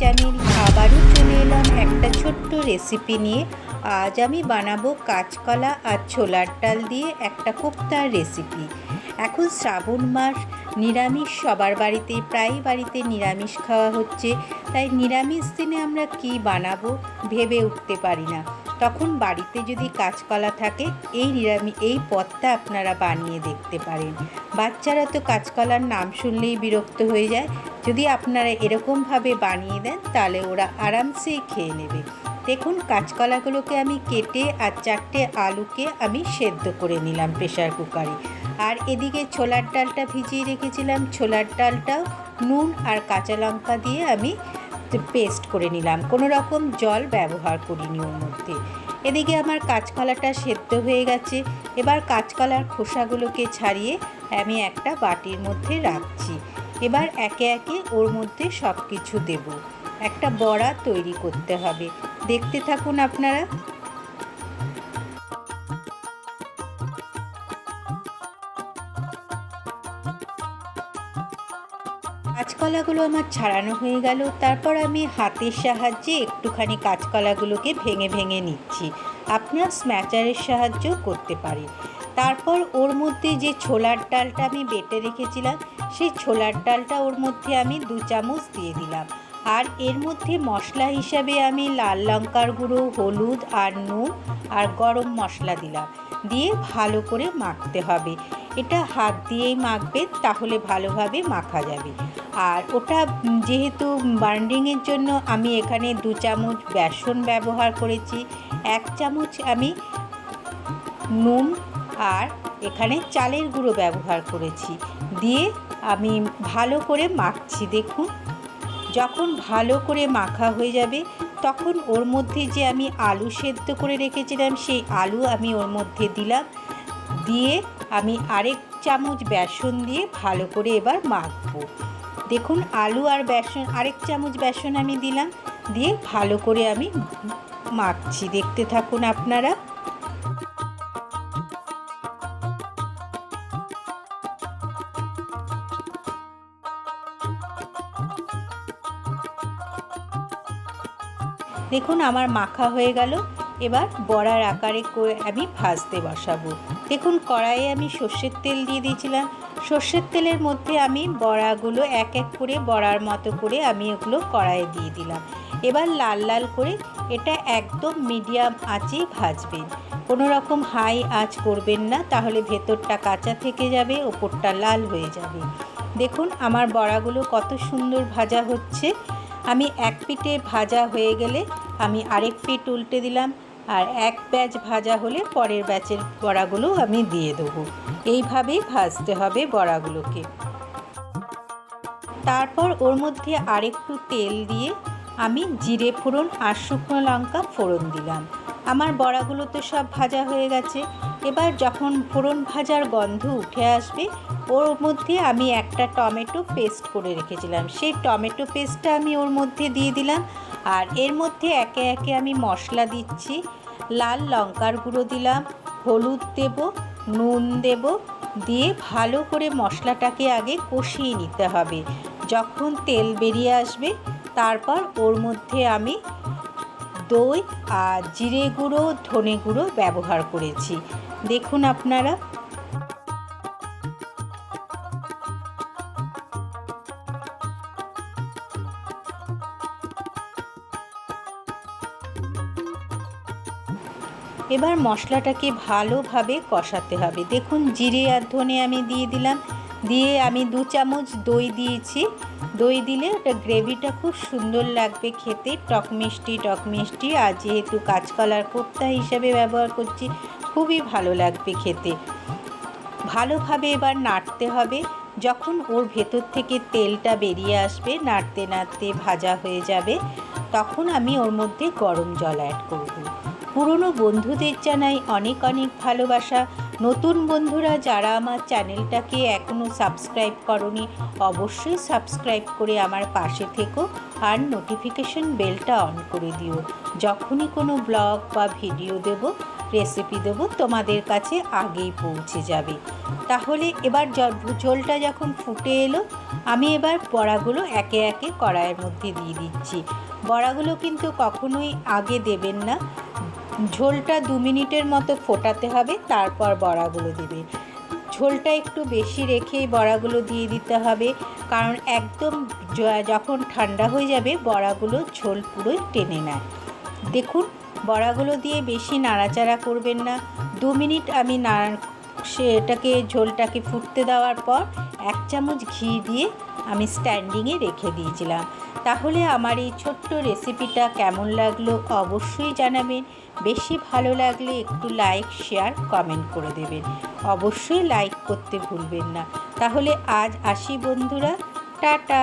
Channel আবারও চলে এলাম একটা ছোট্ট রেসিপি নিয়ে। আজ আমি বানাবো কাঁচকলা আর ছোলার ডাল দিয়ে একটা কোপ্তার রেসিপি এখন শ্রাবণ মাস, নিরামিষ, সবার বাড়িতে প্রায় বাড়িতে নিরামিষ খাওয়া হচ্ছে। তাই নিরামিষ দিনে আমরা কি বানাবো ভেবে উঠতে পারি না। তখন বাড়িতে যদি কাঁচকলা থাকে, এই নিরামি, এই পদটা আপনারা বানিয়ে দেখতে পারেন। বাচ্চারা তো কাঁচকলার নাম শুনলেই বিরক্ত হয়ে যায়। যদি আপনারা এরকমভাবে বানিয়ে দেন, তাহলে ওরা আরামসেই খেয়ে নেবে। দেখুন, কাঁচকলাগুলোকে আমি কেটে আর চারটে আলুকে আমি সেদ্ধ করে নিলাম প্রেশার কুকারে। আর এদিকে ছোলার ডালটা ভিজিয়ে রেখেছিলাম। ছোলার ডালটাও নুন আর কাঁচা লঙ্কা দিয়ে আমি পেস্ট করে নিলাম। কোনো রকম জল ব্যবহার করিনি ওর মধ্যে। এদিকে আমার কাঁচকলাটা সেদ্ধ হয়ে গেছে। এবার কাঁচকলার খোসাগুলোকে ছাড়িয়ে আমি একটা বাটির মধ্যে রাখছি। এবার একে একে ওর মধ্যে সব কিছু দেব। একটা বড়া তৈরি করতে হবে। দেখতে থাকুন আপনারা। কাঁচকলাগুলো আমার ছাড়ানো হয়ে গেল। তারপর আমি হাতের সাহায্যে একটুখানি কাঁচকলাগুলোকে ভেঙে ভেঙে নিচ্ছি। আপনার স্ম্যাচারের সাহায্যও করতে পারেন তারপর ওর মধ্যে যে ছোলার ডালটা আমি বেটে রেখেছিলাম, সেই ছোলার ডালটা ওর মধ্যে আমি দু চামচ দিয়ে দিলাম। আর এর মধ্যে মশলা হিসাবে আমি লাল লঙ্কার গুঁড়ো, হলুদ আর নুন আর গরম মশলা দিলাম। দিয়ে ভালো করে মাখতে হবে। এটা হাত দিয়েই মাখবে, তাহলে ভালোভাবে মাখা যাবে। আর ওটা যেহেতু বার্নিংয়ের জন্য আমি এখানে দু চামচ বেসন ব্যবহার করেছি, এক চামচ আমি নুন আর এখানে চালের গুঁড়ো ব্যবহার করেছি। দিয়ে আমি ভালো করে মাখছি, দেখুন। যখন ভালো করে মাখা হয়ে যাবে, তখন ওর মধ্যে যে আমি আলু সেদ্ধ করে রেখেছিলাম, সেই আলু আমি ওর মধ্যে দিলাম। দিয়ে আমি আরেক চামচ বেসন দিয়ে ভালো করে এবার মাখবো। দেখুন, আলু আর বেসন, আরেক চামচ বেসন আমি দিলাম, দিয়ে ভালো করে আমি মাখছি। দেখতে থাকুন আপনারা। দেখুন, আমার মাখা হয়ে গেল। এবার বড়ার আকারে করে আমি ভাজতে বসাবো। দেখুন, কড়াইয়ে আমি সর্ষের তেল দিয়ে দিয়েছিলাম। সর্ষের তেলের মধ্যে আমি বড়াগুলো এক এক করে বড়ার মতো করে আমি ওগুলো কড়াইয়ে দিয়ে দিলাম। এবার লাল লাল করে এটা একদম মিডিয়াম আঁচে ভাজবেন। কোনো রকম হাই আঁচ করবেন না, তাহলে ভেতরটা কাঁচা থেকে যাবে, ওপরটা লাল হয়ে যাবে। দেখুন, আমার বড়াগুলো কত সুন্দর ভাজা হচ্ছে। আমি এক পিঠে ভাজা হয়ে গেলে আমি আরেক পিঠ উল্টে দিলাম। আর এক ব্যাচ ভাজা হলে পরের ব্যাচের বড়াগুলো আমি দিয়ে দেবো। এইভাবেই ভাজতে হবে বড়াগুলোকে। তারপর ওর মধ্যে আরেকটু তেল দিয়ে আমি জিরে ফোড়ন আর শুকনো লঙ্কা ফোড়ন দিলাম। আমার বড়াগুলো তো সব ভাজা হয়ে গেছে। এবার যখন ফোড়ন ভাজার গন্ধ উঠে আসবে, ওর মধ্যে আমি একটা টমেটো পেস্ট করে রেখেছিলাম। সেই টমেটো পেস্টটা আমি ওর মধ্যে দিয়ে দিলাম। আর এর মধ্যে একে একে আমি মশলা দিচ্ছি। লাল লঙ্কার গুঁড়ো দিলাম, হলুদ দেব, নুন দেব, দিয়ে ভালো করে মশলাটাকে আগে কষিয়ে নিতে হবে। যখন তেল বেরিয়ে আসবে, তারপর ওর মধ্যে আমি দই আর জিরে গুঁড়ো, ধনে গুঁড়ো ব্যবহার করেছি। দেখুন আপনারা এবার মশলাটাকে ভালোভাবে কষাতে হবে। দেখুন, জিরে আর ধনে আমি দিয়ে দিলাম। দিয়ে আমি দু চামচ দই দিয়েছি। দই দিলে ওটা গ্রেভিটা খুব সুন্দর লাগবে খেতে। টক মিষ্টি টক মিষ্টি। আর যেহেতু কাঁচকলার কোপ্তা হিসাবে ব্যবহার করছি, খুবই ভালো লাগবে খেতে। ভালোভাবে এবার নাড়তে হবে। যখন ওর ভেতর থেকে তেলটা বেরিয়ে আসবে, নাড়তে নাড়তে ভাজা হয়ে যাবে, তখন আমি ওর মধ্যে গরম জল অ্যাড করব। পুরনো বন্ধুদের জানাই অনেক অনেক ভালোবাসা। নতুন বন্ধুরা যারা আমার চ্যানেলটাকে এখনও সাবস্ক্রাইব করনি, অবশ্যই সাবস্ক্রাইব করে আমার পাশে থেকো আর নোটিফিকেশন বেলটা অন করে দিও। যখনই কোনো ব্লগ বা ভিডিও দেব রেসিপি দেবো, তোমাদের কাছে আগেই পৌঁছে যাবে। তাহলে এবার ঝোলটা যখন ফুটে এলো, আমি এবার বড়াগুলো একে একে কড়াইয়ের মধ্যে দিয়ে দিচ্ছি। বড়াগুলো কিন্তু কখনোই আগে দেবেন না। ঝোলটা দু মিনিটের মতো ফোটাতে হবে, তারপর বড়াগুলো দেবে। ঝোলটা একটু বেশি রেখেই বড়াগুলো দিয়ে দিতে হবে, কারণ একদম যখন ঠান্ডা হয়ে যাবে, বড়াগুলো ঝোল পুরোই টেনে নেয়। দেখুন, বড়াগুলো দিয়ে বেশি নাড়াচাড়া করবেন না। দু মিনিট আমি নাড়া সেটাকে ঝোলটাকে ফুটতে দেওয়ার পর এক চামচ ঘি দিয়ে আমি স্ট্যান্ডিংয়ে রেখে দিয়েছিলাম। তাহলে আমার এই ছোট্ট রেসিপিটা কেমন লাগল অবশ্যই জানাবেন। বেশি ভালো লাগলে একটু লাইক শেয়ার কমেন্ট করে দেবেন। অবশ্যই লাইক করতে ভুলবেন না। তাহলে আজ আসি বন্ধুরা। টাটা!